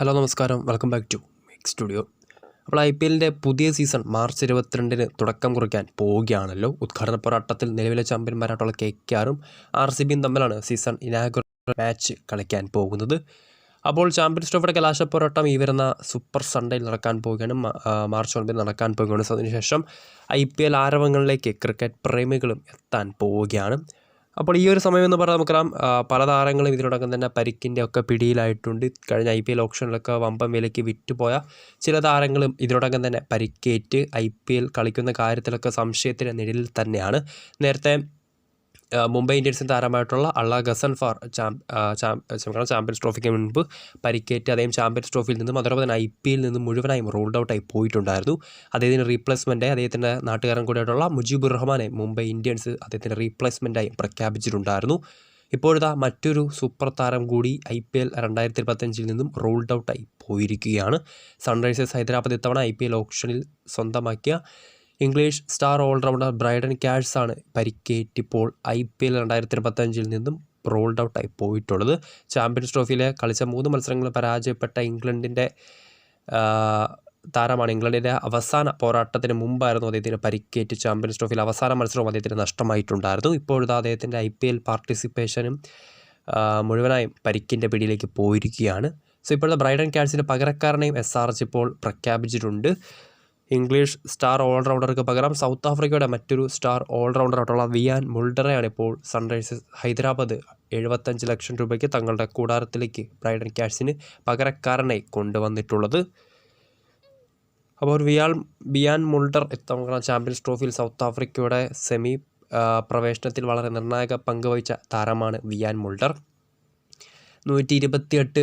Hello നമസ്കാരം. Welcome back to mic studio. അപ്പോൾ I P എല്ലിന്റെ പുതിയ സീസൺ മാർച്ച് ഇരുപത്തിരണ്ടിന് തുടക്കം കുറിക്കാൻ പോവുകയാണല്ലോ. ഉദ്ഘാടന പോരാട്ടത്തിൽ നിലവിലെ ചാമ്പ്യന്മാരായിട്ടുള്ള കെ കെ ആറും ആർ സി ബിയും തമ്മിലാണ് സീസൺ ഇനാഗുറൽ മാച്ച് കളിക്കാൻ പോകുന്നത്. അപ്പോൾ ചാമ്പ്യൻസ് ട്രോഫിയുടെ കലാശ പോരാട്ടം ഈ വരുന്ന സൂപ്പർ സൺഡേയിൽ നടക്കാൻ പോവുകയാണ്. മാർച്ച് ഒൻപതിൽ നടക്കാൻ പോവുകയാണ്. അതിനുശേഷം ഐ പി എൽ ആരവങ്ങളിലേക്ക് ക്രിക്കറ്റ് പ്രേമികളും എത്താൻ പോവുകയാണ്. അപ്പോൾ ഈ ഒരു സമയം എന്ന് പറഞ്ഞാൽ നമുക്കറിയാം പല താരങ്ങളും ഇതിനോടകം തന്നെ പരിക്കിന്റെ ഒക്കെ പിടിയിലായിട്ടുണ്ട്. കഴിഞ്ഞ ഐ പി എൽ ഓപ്ഷനിലൊക്കെ വമ്പം വിലയ്ക്ക് വിറ്റുപോയ ചില താരങ്ങളും ഇതിനോടകം തന്നെ പരിക്കേറ്റ് ഐ പി എൽ കളിക്കുന്ന കാര്യത്തിലൊക്കെ സംശയത്തിന്റെ നിഴലിൽ തന്നെയാണ്. നേരത്തെ മുംബൈ ഇന്ത്യൻസിന് താരമായിട്ടുള്ള അള്ള ഗസൻ ഫാർ ക്ഷമിക്കണം, ചാമ്പ്യൻസ് ട്രോഫിക്ക് മുൻപ് പരിക്കേറ്റ് അദ്ദേഹം ചാമ്പ്യൻസ് ട്രോഫിയിൽ നിന്നും അതോടൊപ്പം ഐ പി എൽ നിന്നും മുഴുവനായും റോൾഡ് ഔട്ടായി പോയിട്ടുണ്ടായിരുന്നു. അദ്ദേഹത്തിന് റീപ്ലേസ്മെന്റ് അദ്ദേഹത്തിന്റെ നാട്ടുകാരൻ കൂടിയായിട്ടുള്ള മുജീബുർ റഹ്മാനെ മുംബൈ ഇന്ത്യൻസ് അദ്ദേഹത്തിന്റെ റീപ്ലേസ്മെന്റായി പ്രഖ്യാപിച്ചിട്ടുണ്ടായിരുന്നു. ഇപ്പോഴത്തെ മറ്റൊരു സൂപ്പർ താരം കൂടി ഐ പി എൽ രണ്ടായിരത്തി ഇരുപത്തഞ്ചിൽ നിന്നും റോൾഡ് ഔട്ടായി പോയിരിക്കുകയാണ്. സൺറൈസേഴ്സ് ഹൈദരാബാദ് ഇത്തവണ ഐ പി എൽ ഓപ്ഷനിൽ സ്വന്തമാക്കിയ ഇംഗ്ലീഷ് സ്റ്റാർ ഓൾറൗണ്ടർ ബ്രൈഡൻ ക്യാഷ്സാണ് പരിക്കേറ്റിപ്പോൾ ഐ പി എൽ രണ്ടായിരത്തി ഇരുപത്തഞ്ചിൽ നിന്നും റോൾഡ് ഔട്ടായി പോയിട്ടുള്ളത്. ചാമ്പ്യൻസ് ട്രോഫിയിലെ കളിച്ച മൂന്ന് മത്സരങ്ങൾ പരാജയപ്പെട്ട ഇംഗ്ലണ്ടിന്റെ താരമാണ് ഇംഗ്ലണ്ടിന്റെ അവസാന പോരാട്ടത്തിന് മുമ്പായിരുന്നു അദ്ദേഹത്തിന് പരിക്കേറ്റ് ചാമ്പ്യൻസ് ട്രോഫിയിൽ അവസാന മത്സരവും അദ്ദേഹത്തിന് നഷ്ടമായിട്ടുണ്ടായിരുന്നു. ഇപ്പോഴത്തെ അദ്ദേഹത്തിന്റെ ഐ പി എൽ പാർട്ടിസിപ്പേഷനും മുഴുവനായും പരിക്കിന്റെ പിടിയിലേക്ക് പോയിരിക്കുകയാണ്. സോ ഇപ്പോഴത്തെ ബ്രൈഡൻ ക്യാറ്റ്സിന്റെ പകരക്കാരനെയും എസ് ആർ എച്ച് ഇപ്പോൾ പ്രഖ്യാപിച്ചിട്ടുണ്ട്. ഇംഗ്ലീഷ് സ്റ്റാർ ഓൾറൗണ്ടർക്ക് പകരം സൗത്ത് ആഫ്രിക്കയുടെ മറ്റൊരു സ്റ്റാർ ഓൾറൗണ്ടറായിട്ടുള്ള വിയാൻ മുൾഡറയാണ് ഇപ്പോൾ സൺറൈസേഴ്സ്. ഹൈദരാബാദ് എഴുപത്തഞ്ച് ലക്ഷം രൂപയ്ക്ക് തങ്ങളുടെ കൂടാരത്തിലേക്ക് ബ്രൈഡൻ ക്യാഷിന് പകരക്കാരനെ കൊണ്ടുവന്നിട്ടുള്ളത്. അപ്പോൾ വിയാൽ ബിയാൻ മുൾഡർ ഇത്തവണ ചാമ്പ്യൻസ് ട്രോഫിയിൽ സൗത്ത് ആഫ്രിക്കയുടെ സെമി പ്രവേശനത്തിൽ വളരെ നിർണായക പങ്ക് വഹിച്ച താരമാണ് വിയാൻ മുൾഡർ. നൂറ്റി ഇരുപത്തിയെട്ട്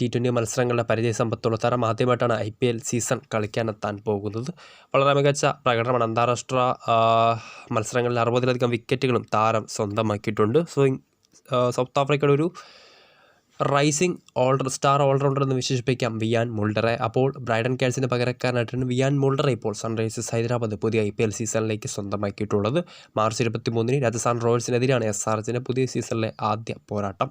ടി ട്വന്റി മത്സരങ്ങളുടെ പരിചയ സമ്പത്തുള്ള താരം ആദ്യമായിട്ടാണ് ഐ പി എൽ സീസൺ കളിക്കാനെത്താൻ പോകുന്നത്. വളരെ മികച്ച പ്രകടനമാണ് അന്താരാഷ്ട്ര മത്സരങ്ങളിൽ അറുപതിലധികം വിക്കറ്റുകളും താരം സ്വന്തമാക്കിയിട്ടുണ്ട്. സോ സൗത്ത് ആഫ്രിക്കയുടെ ഒരു റൈസിംഗ് ഓൾഡർ സ്റ്റാർ ഓൾറൗണ്ടർ എന്ന് വിശേഷിപ്പിക്കാം. വിയാൻ മുൾഡറെ. അപ്പോൾ ബ്രൈഡൻ കാറ്റ്സിന് പകരക്കാരനായിട്ടാണ് വിയാൻ മുൾഡറെ ഇപ്പോൾ സൺറൈസേഴ്സ് ഹൈദരാബാദ് പുതിയ ഐ പി എൽ സീസണിലേക്ക് സ്വന്തമാക്കിയിട്ടുള്ളത്. മാർച്ച് ഇരുപത്തി മൂന്നിന് രാജസ്ഥാൻ റോയൽസിനെതിരാണ് എസ് ആർ എച്ചിന്റെ പുതിയ സീസണിലെ ആദ്യ പോരാട്ടം.